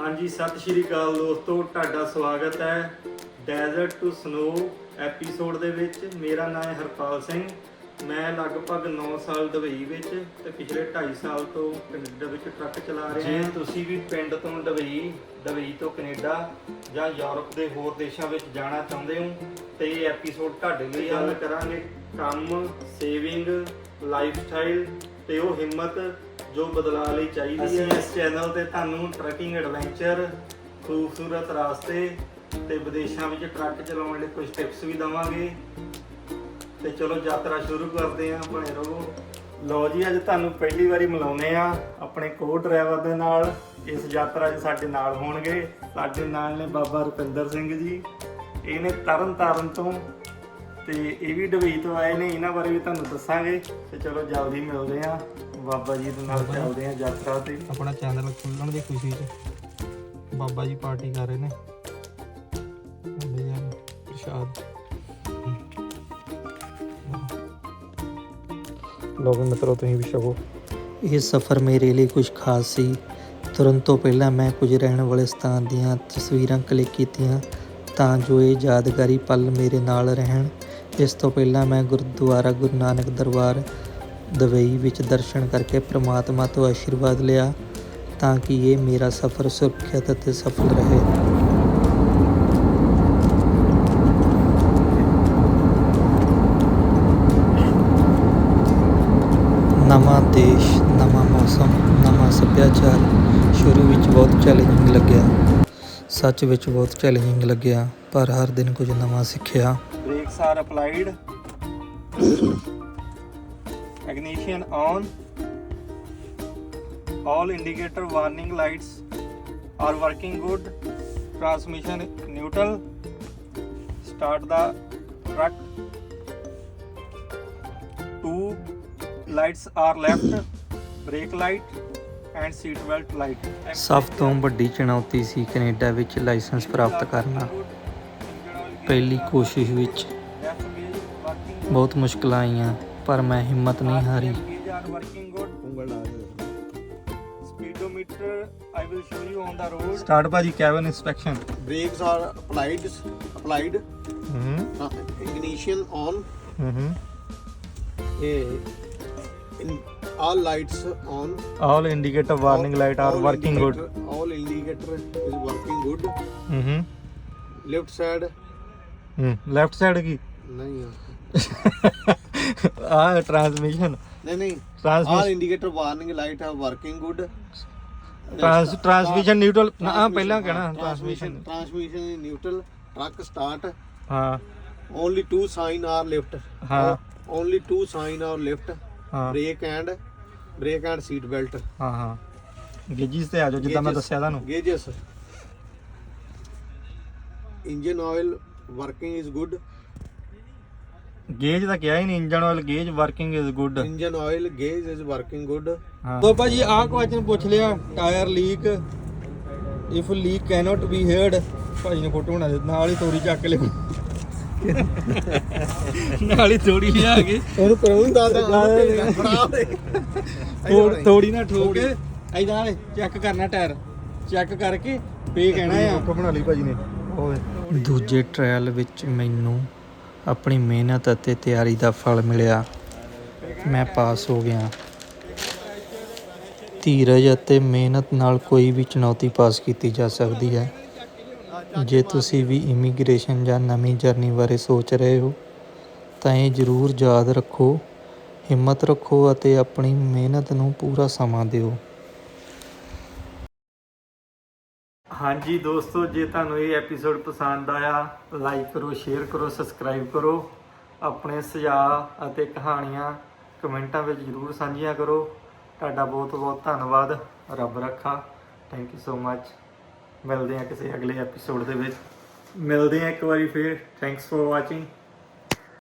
ਹਾਂਜੀ ਸਤਿ ਸ਼੍ਰੀ ਅਕਾਲ ਦੋਸਤੋ ਤੁਹਾਡਾ ਸਵਾਗਤ ਹੈ ਡੈਜ਼ਰਟ ਟੂ ਸਨੋ ਐਪੀਸੋਡ ਦੇ ਵਿੱਚ। ਮੇਰਾ ਨਾਮ ਹੈ ਹਰਪਾਲ ਸਿੰਘ। ਮੈਂ ਲਗਭਗ 9 ਸਾਲ ਦੁਬਈ ਵਿੱਚ ਤੇ ਪਿਛਲੇ 2.5 ਸਾਲ ਤੋਂ ਕੈਨੇਡਾ ਵਿੱਚ ਟਰੱਕ ਚਲਾ ਰਿਹਾ ਹਾਂ। ਜੇ ਤੁਸੀਂ ਵੀ ਪਿੰਡ ਤੋਂ ਦੁਬਈ ਦੁਬਈ ਤੋਂ ਕੈਨੇਡਾ ਜਾਂ ਯੂਰਪ ਦੇ ਹੋਰ ਦੇਸ਼ਾਂ ਵਿੱਚ ਜਾਣਾ ਚਾਹੁੰਦੇ ਹੋ ਤੇ ਇਹ ਐਪੀਸੋਡ ਤੁਹਾਡੇ ਲਈ ਗੱਲ ਕਰਾਂਗੇ ਕੰਮ ਸੇਵਿੰਗ ਲਾਈਫ ਸਟਾਈਲ ਤੇ ਉਹ ਹਿੰਮਤ ਜੋ ਬਦਲਾਅ ਲਈ ਚਾਹੀਦੀ ਹੈ। ਇਸ ਚੈਨਲ ਤੇ ਤੁਹਾਨੂੰ ਟਰੈਕਿੰਗ ਐਡਵੈਂਚਰ ਖੂਬਸੂਰਤ ਰਾਸਤੇ ਤੇ ਵਿਦੇਸ਼ਾਂ ਵਿੱਚ ਟਰੱਕ ਚਲਾਉਣ ਲਈ ਕੁਝ ਟਿਪਸ ਵੀ ਦਵਾਂਗੇ। ਤੇ ਚਲੋ ਯਾਤਰਾ ਸ਼ੁਰੂ ਕਰਦੇ ਹਾਂ ਬਣੇ ਰਹੋ ਲਓ ਜੀ, ਅੱਜ ਤੁਹਾਨੂੰ ਪਹਿਲੀ ਵਾਰੀ ਮਿਲਾਉਨੇ ਆ ਆਪਣੇ ਕੋ ਡਰਾਈਵਰ ਦੇ ਨਾਲ। ਇਸ ਯਾਤਰਾ 'ਚ ਸਾਡੇ ਨਾਲ ਹੋਣਗੇ। ਸਾਡੇ ਨਾਲ ਨੇ ਬਾਬਾ ਰੁਪਿੰਦਰ ਸਿੰਘ ਜੀ। ਇਹ ਨੇ ਤਰਨ ਤਾਰਨ ਤੋਂ ਤੇ ਇਹ ਵੀ ਦੁਬਈ ਤੋਂ ਆਏ ਨੇ। ਇਹਨਾਂ ਬਾਰੇ ਵੀ ਤੁਹਾਨੂੰ ਦੱਸਾਂਗੇ। ਤੇ ਚਲੋ ਜਲਦੀ ਮਿਲਦੇ ਆ ਬਾਬਾ ਜੀ ਦੇ ਨਾਲ ਚੱਲਦੇ ਆ ਯਾਤਰਾ ਤੇ। ਆਪਣਾ ਚੈਨਲ ਖੁੱਲਣ ਦੀ ਖੁਸ਼ੀ 'ਚ ਬਾਬਾ ਜੀ ਪਾਰਟੀ ਕਰ ਰਹੇ ਨੇ। ਪ੍ਰਸ਼ਾਦ। ਲੋਕ ਮਿੱਤਰੋ ਤੁਸੀਂ ਵੀ ਛਕੋ ਇਹ ਸਫ਼ਰ ਮੇਰੇ ਲਈ ਕੁਝ ਖਾਸ ਸੀ। ਤੁਰਨ ਤੋਂ ਪਹਿਲਾਂ ਮੈਂ ਕੁਝ ਰਹਿਣ ਵਾਲੇ ਸਥਾਨ ਦੀਆਂ ਤਸਵੀਰਾਂ ਕਲਿੱਕ ਕੀਤੀਆਂ ਤਾਂ ਜੋ ਇਹ ਯਾਦਗਾਰੀ ਪਲ ਮੇਰੇ ਨਾਲ ਰਹਿਣ। ਇਸ ਤੋਂ ਪਹਿਲਾਂ ਮੈਂ ਗੁਰਦੁਆਰਾ ਗੁਰੂ ਨਾਨਕ ਦਰਬਾਰ ਦੁਬਈ ਵਿੱਚ ਦਰਸ਼ਨ ਕਰਕੇ ਪ੍ਰਮਾਤਮਾ ਤੋਂ ਆਸ਼ੀਰਵਾਦ ਲਿਆ ਤਾਂ ਕਿ ਇਹ ਮੇਰਾ ਸਫ਼ਰ ਸੁਰੱਖਿਅਤ ਅਤੇ ਸਫਲ ਰਹੇ। ਨਵਾਂ ਦੇਸ਼, ਨਵਾਂ ਮੌਸਮ, ਨਵਾਂ ਸੱਭਿਆਚਾਰ, ਸ਼ੁਰੂ ਵਿੱਚ ਬਹੁਤ ਚੈਲੰਜਿੰਗ ਲੱਗਿਆ। ਸੱਚ ਵਿੱਚ ਬਹੁਤ ਚੈਲੰਜਿੰਗ ਲੱਗਿਆ, ਪਰ ਹਰ ਦਿਨ ਕੁਝ ਨਵਾਂ ਸਿੱਖਿਆ। brakes are applied ignition on all indicator warning lights are working good transmission neutral start the truck two lights are left brake light and seat belt light ਸਭ ਤੋਂ ਵੱਡੀ ਚੁਣੌਤੀ ਸੀ ਕੈਨੇਡਾ ਵਿੱਚ ਲਾਇਸੈਂਸ ਪ੍ਰਾਪਤ ਕਰਨਾ ਪਹਿਲੀ ਕੋਸ਼ਿਸ਼ ਵਿੱਚ ਬਹੁਤ ਮੁਸ਼ਕਲਾਂ ਆਈਆਂ पर मैं हिम्मत नहीं हारी speedometer I will show you on the road. Start by the cabin inspection. Brakes are applied. Applied. Mm-hmm. Uh, ignition on. Mm-hmm. Yeah. In, all lights on. All indicator warning all, light are working good. All indicator is working good. Mm-hmm. Left side. Hmm left side की नहीं ਆ transmission ਨਹੀਂ ਨਹੀਂ all transmission indicator warning light ਆ working good transmission neutral ਨਾ ਪਹਿਲਾਂ ਕਹਿਣਾ transmission transmission neutral truck start ਹਾਂ। Only two sign are left ਹਾਂ। Only two sign are left ਹਾਂ। Brake and brake and seat belt ਹਾਂ ਹਾਂ। ਗੇਜਿਸ ਤੇ ਆ ਜਾਓ ਜਿੱਦਾਂ ਮੈਂ ਦੱਸਿਆ ਤੁਹਾਨੂੰ। Gauges engine oil working is good gauge ਤਾਂ ਕਿਹਾ ਹੀ ਨਹੀਂ engine oil gauge working is good oil gauge is working good ਹਾਂ। ਤੋ ਭਾਜੀ ਆਹ ਕੁਐਸਚਨ ਪੁੱਛ ਲਿਆ tyre leak if leak cannot be heard ਭਾਜੀ ਨੇ ਫੋਟੋ ਬਣਾ ਦੇ ਨਾਲ ਹੀ ਤੋੜੀ ਚੱਕ ਲਿਓ ਨਾਲ ਹੀ ਤੋੜੀ ਲਿਆ ਕੇ। ਉਹਨੂੰ ਕਰੂੰ ਤੋੜ ਤੋੜੀ ਨਾ ਠੋਕ ਕੇ। ਐਦਾਂ ਚੈੱਕ ਕਰਨਾ ਟਾਇਰ ਚੈੱਕ ਕਰਕੇ ਫੇ ਕਹਿਣਾ ਆ। ਬਣਾ ਲਈ ਭਾਜੀ ਨੇ। ਓਏ ਦੂਜੇ ਟ੍ਰਾਇਲ ਵਿੱਚ ਮੈਨੂੰ ਆਪਣੀ ਮਿਹਨਤ ਅਤੇ ਤਿਆਰੀ ਦਾ ਫਲ ਮਿਲਿਆ। ਮੈਂ ਪਾਸ ਹੋ ਗਿਆ। ਧੀਰਜ ਅਤੇ ਮਿਹਨਤ ਨਾਲ ਕੋਈ ਵੀ ਚੁਣੌਤੀ ਪਾਸ ਕੀਤੀ ਜਾ ਸਕਦੀ ਹੈ। ਜੇ ਤੁਸੀਂ ਵੀ ਇਮੀਗ੍ਰੇਸ਼ਨ ਜਾਂ ਨਵੀਂ ਜਰਨੀ ਬਾਰੇ ਸੋਚ ਰਹੇ ਹੋ, ਤਾਂ ਇਹ ਜ਼ਰੂਰ ਯਾਦ ਰੱਖੋ, ਹਿੰਮਤ ਰੱਖੋ ਅਤੇ ਆਪਣੀ ਮਿਹਨਤ ਨੂੰ ਪੂਰਾ ਸਮਾਂ ਦਿਓ। ਹਾਂਜੀ ਦੋਸਤੋ, ਜੇ ਤੁਹਾਨੂੰ ਇਹ ਐਪੀਸੋਡ ਪਸੰਦ ਆਇਆ ਲਾਈਕ ਕਰੋ ਸ਼ੇਅਰ ਕਰੋ ਸਬਸਕ੍ਰਾਈਬ ਕਰੋ। ਆਪਣੇ ਸੁਝਾਅ ਅਤੇ ਕਹਾਣੀਆਂ ਕਮੈਂਟਾਂ ਵਿੱਚ ਜਰੂਰ ਸਾਂਝੀਆਂ ਕਰੋ। ਤੁਹਾਡਾ ਬਹੁਤ ਬਹੁਤ ਧੰਨਵਾਦ। ਰੱਬ ਰੱਖਾ। ਥੈਂਕ ਯੂ ਸੋ ਮੱਚ ਮਿਲਦੇ ਹਾਂ ਕਿਸੇ ਅਗਲੇ ਐਪੀਸੋਡ ਦੇ ਵਿੱਚ। ਮਿਲਦੇ ਹਾਂ ਇੱਕ ਵਾਰੀ ਫੇਰ। Thanks for watching